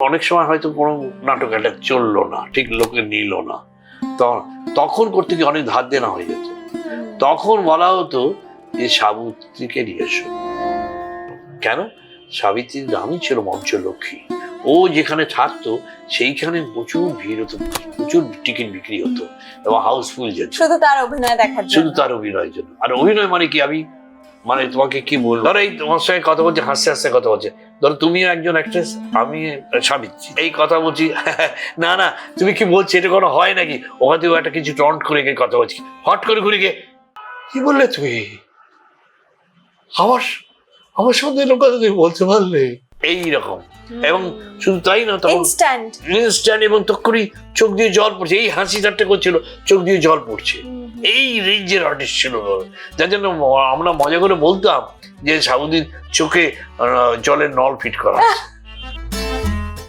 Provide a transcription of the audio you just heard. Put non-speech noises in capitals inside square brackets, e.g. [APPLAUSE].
অনেক সময় হয়তো কোনো নাটক একটা চলল না ঠিক লোকে নিল না। তখন করতে গিয়ে অনেক ধার দেনা হয়ে যেত। তখন বলা হতো যে সাবিত্রীকে নিয়ে এসো। কেন? সাবিত্রীর নামই ছিল মঞ্চলক্ষ্মী। ও যেখানে থাকতো সেইখানে প্রচুর ভিড় হতো প্রচুর টিকিট বিক্রি হতো এবং হাউসফুল যেত। শুধু তার অভিনয় দেখার শুধু তার অভিনয়ের জন্য। আর অভিনয় মানে কি? আমি মানে তোমাকে কি বলব? ধরো এই তোমার সঙ্গে কথা বলছে হাসতে হাসতে কথা বলছে। ধরো তুমিও একজন অ্যাক্ট্রেস আমি সাবিত্রী। এই কথা বলছি [LAUGHS] না না তুমি কি বলছি এটা কোনো হয় নাকি? ওখান থেকে একটা কিছু টন্ট করে গিয়ে কথা বলছি। হট করে ঘুরে গিয়ে কি বললে তুই? আমার আমার সঙ্গে এরকম কথা তুমি বলতে পারলে? এই রকম এবং শুধু তাই না তখন ইনস্ট্যান্ট ইনস্ট্যান্ট এবং তক্ষুনি চোখ দিয়ে জল পড়ছে। এই হাসি ঠাট্টা করছিল চোখ দিয়ে জল পড়ছে। এই রেঞ্জের আর্টিস্ট ছিল যার জন্য আমরা মজা করে বলতাম যে সাউদির চোখে জলের নল ফিট করা।